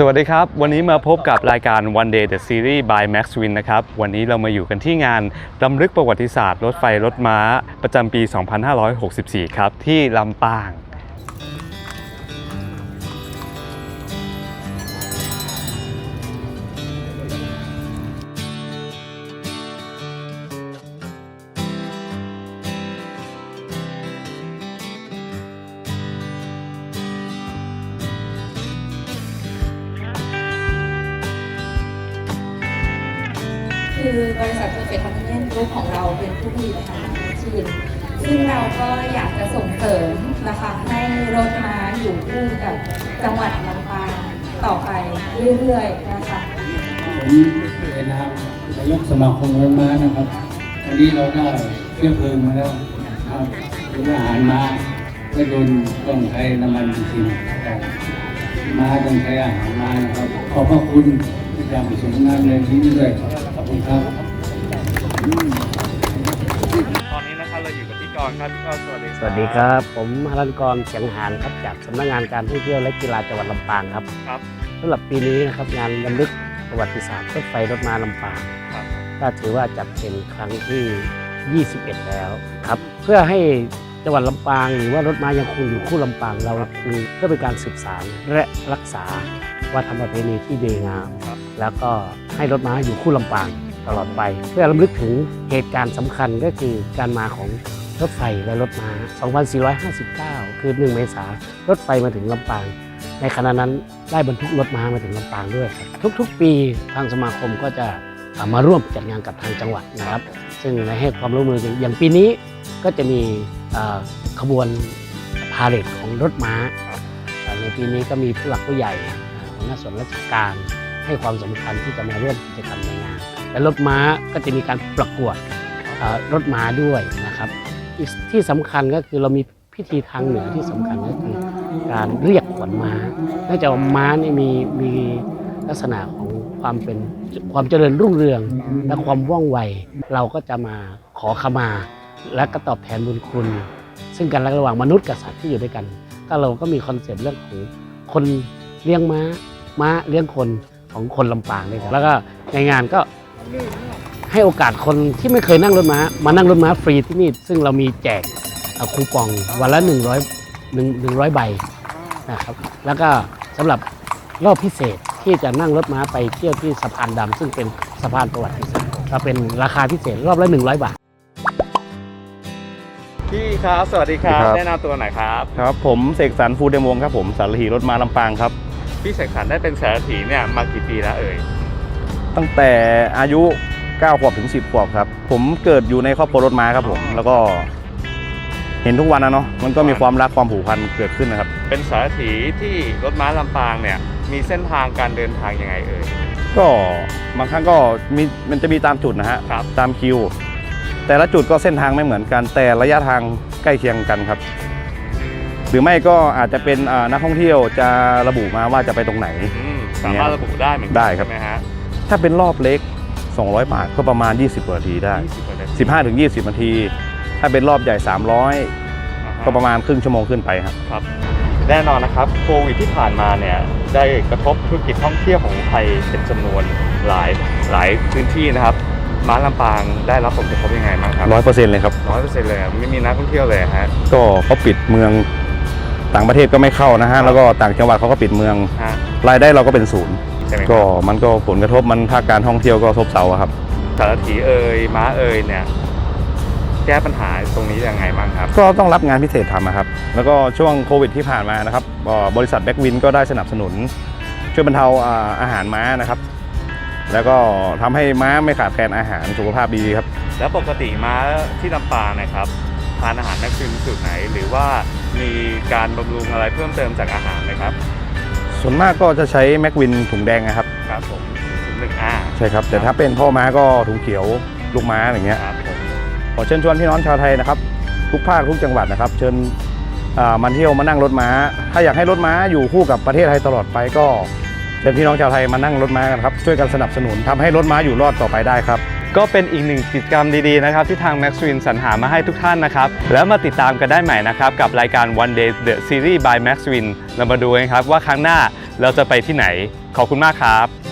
สวัสดีครับ วันนี้มาพบกับรายการ One Day the Series by Max Win นะครับ วันนี้เรามาอยู่กันที่งานรำลึกประวัติศาสตร์ รถไฟรถม้าประจำปี 2564 ครับ ที่ลำปาง คือบริษัทเพอร์เฟคคอนเทนต์กรุ๊ปของเราเป็นผู้ผลิตอาหารชีนซึ่งเราก็อยากจะส่งเสริมนะคะให้รถม้าอยู่คู่กับจังหวัดลำปางต่อไปเรื่อยๆนะคะผมในนามนายกสมาคมรถม้านะครับวันนี้เราได้เชื้อเพลิงมาแล้วครับเป็นอาหารม้าก็ยนต์ต้องใช้น้ำมันจริงๆม้าต้องใช้อาหารม้านะครับขอบพระคุณอย่างสูงงามเลยที่นี่ด้วยขอบ คุณครับตอนนี้นะครับเราอยู่กับพี่กรณ์ครับพี่กรณ์สวัสดีสวัสดีครับ ผมฮารันกรเสียงหานครับจากสำนักงานการท่องเที่ยวและกีฬาจังหวัดลำปางครับครับ สำหรับปีนี้นะครับงานรำลึกประวัติศาสตร์รถไฟรถม้าลำปางครับ ก็ถือว่าจัดเป็นครั้งที่ 21 แล้วครับ เพื่อให้จังหวัดลำปางหรือว่ารถม้ายังคงอยู่คู่ลำปางเราคือเพื่อเป็นการสืบสานและรักษาวัฒนประเพณีที่ดีงาม ครับ แล้วก็ให้รถม้าอยู่คู่ลำปางตลอดไป เพื่อรำลึกถึงเหตุการณ์สำคัญก็คือการมาของรถไฟและรถม้า 2459 คือ 1 เมษายนรถไฟมาถึงลำปาง ในขณะนั้นได้บรรทุกรถม้ามาถึงลำปางด้วยครับทุกๆ ปีทางสมาคมก็จะมาร่วมจัดงานกับทางจังหวัดนะครับ ซึ่งในให้ความร่วมมืออย่างปีนี้ก็จะมีขบวนพาเหรดของรถม้าอ่ในปีนี้ก็มีผู้หลักผู้ใหญ่อ่าหัวหน้าส่วนราชการ ให้ความสำคัญที่จะมาร่วมกิจกรรมในงาน และรถม้าก็จะมีการประกวดรถม้าด้วยนะครับ อีกที่สำคัญก็คือเรามีพิธีทางเหนือที่สำคัญก็คือการเรียกขวัญม้าเนื่องจากม้านี่มีมีลักษณะของความเป็นความเจริญรุ่งเรือง และความว่องไว เราก็จะมาขอขมา และก็ตอบแทนบุญคุณ ซึ่งกันและระหว่างมนุษย์กับสัตว์ที่อยู่ด้วยกัน ก็เราก็มีคอนเซปต์เรื่องของคนเลี้ยงม้าม้าเลี้ยงคน ของคนลำปางด้วยกันแล้วก็ในงานก็ให้โอกาสคนที่ไม่เคยนั่งรถม้า มานั่งรถม้าฟรีที่นี่ ซึ่งเรามีแจกเอ่อคูปองวันละ 100 1 100 ใบนะครับแล้วก็สำหรับรอบพิเศษที่จะนั่งรถม้าไปเที่ยวที่สะพานดำซึ่งเป็นสะพานประวัติศาสตร์ก็เป็นราคาพิเศษรอบละ 100 บาท พี่ครับ สวัสดีครับ ครับ แนะนำตัวหน่อยครับ ครับผมเสกสรรฟูเดมวงครับผมสารถีรถมาลำปางครับ พี่เสกสรรได้เป็นสารถีเนี่ยมากี่ปีแล้วเอ่ยตั้งแต่อายุ 9 ขวบถึง 10 ขวบครับ ผมเกิดอยู่ในครอบครัวรถม้าครับผม แล้วก็เห็นทุกวันนะเนาะ มันก็มีความรักความผูกพันเกิดขึ้นนะครับ เป็นสารถีที่รถม้าลำปางเนี่ยมีเส้นทางการเดินทางยังไงเอ่ย ก็บางครั้งก็มีมันจะมีตามจุดนะฮะครับตามคิว แต่ละจุดก็เส้นทางไม่เหมือนกัน แต่ระยะทางใกล้เคียงกันครับ หรือไม่ก็อาจจะเป็นอ่านักท่องเที่ยวจะระบุมาว่าจะไปตรงไหนอืมสามารถระบุได้เหมือนกัได้ครับ ใช่ไหมฮะถ้าเป็นรอบเล็ก 200 บาทก็ประมาณ 20กว่านาทีได้ 20กว่านาที15ถึง20นาที ถ้าเป็นรอบใหญ่300อ่าฮก็ประมาณครึ่งชั่วโมงขึ้นไปครับ ครับ แน่นอนนะครับโควิดที่ผ่านมาเนี่ยได้กระทบธุรกิจท่องเที่ยวของไทยเป็นจำนวนหลายหลายพื้นที่นะครับ ม้าลำปางได้รับผลกระทบยังไงบ้างครับ100%เลยครับ ร้อยเปอร์เซ็นต์เลยอะไม่มีนักท่องเที่ยวเลยอะฮะ ก็เขาปิดเมือง ต่างประเทศก็ไม่เข้านะฮะแล้วก็ต่างจังหวัดเขาก็ปิดเมืองฮะรายได้เราก็เป็นศูนย์ ใช่ไหมครับก็มันก็ผลกระทบมันภาคการท่องเที่ยวก็ซบเซาอะครับ สารถีเอ่ยม้าเอ่ยเนี่ย แก้ปัญหาตรงนี้ยังไงบ้างครับ ก็ต้องรับงานพิเศษทำนะครับ แล้วก็ช่วงโควิดที่ผ่านมานะครับก็บริษัทแบ็กวินก็ได้สนับสนุน ช่วยบรรเทาอ่าอาหารม้านะครับ แล้วก็ทำให้ม้าไม่ขาดแคลนอาหารสุขภาพดีครับ แล้วปกติม้าที่ลำปางนะครับทานอาหารแม็กซิมสูตรไหน หรือว่า มีการบำรุงอะไรเพิ่มเติมจากอาหารไหมครับ ส่วนมากก็จะใช้แม็กวินถุงแดงนะครับครับผมหนึ่งอ่าใช่ครับ แต่ถ้าเป็นพ่อม้าก็ถุงเขียวลูกม้าอย่างเงี้ยครับผมขอเชิญชวนพี่น้องชาวไทยนะครับ ทุกภาคทุกจังหวัดนะครับ เชิญอ่ามาเที่ยวมานั่งรถม้า ถ้าอยากให้รถม้าอยู่คู่กับประเทศไทยตลอดไปก็เชิญพี่น้องชาวไทยมานั่งรถม้ากันครับช่วยกันสนับสนุนทำให้รถม้าอยู่รอดต่อไปได้ครับ ก็เป็นอีกหนึ่งกิจกรรมดีๆนะครับที่ทาง Max Win สรรหามาให้ทุกท่านนะครับแล้วมาติดตามกันได้ใหม่นะครับกับรายการ One Day The Series by Max Win เรามาดูกันครับว่าครั้งหน้าเราจะไปที่ไหน ขอบคุณมากครับ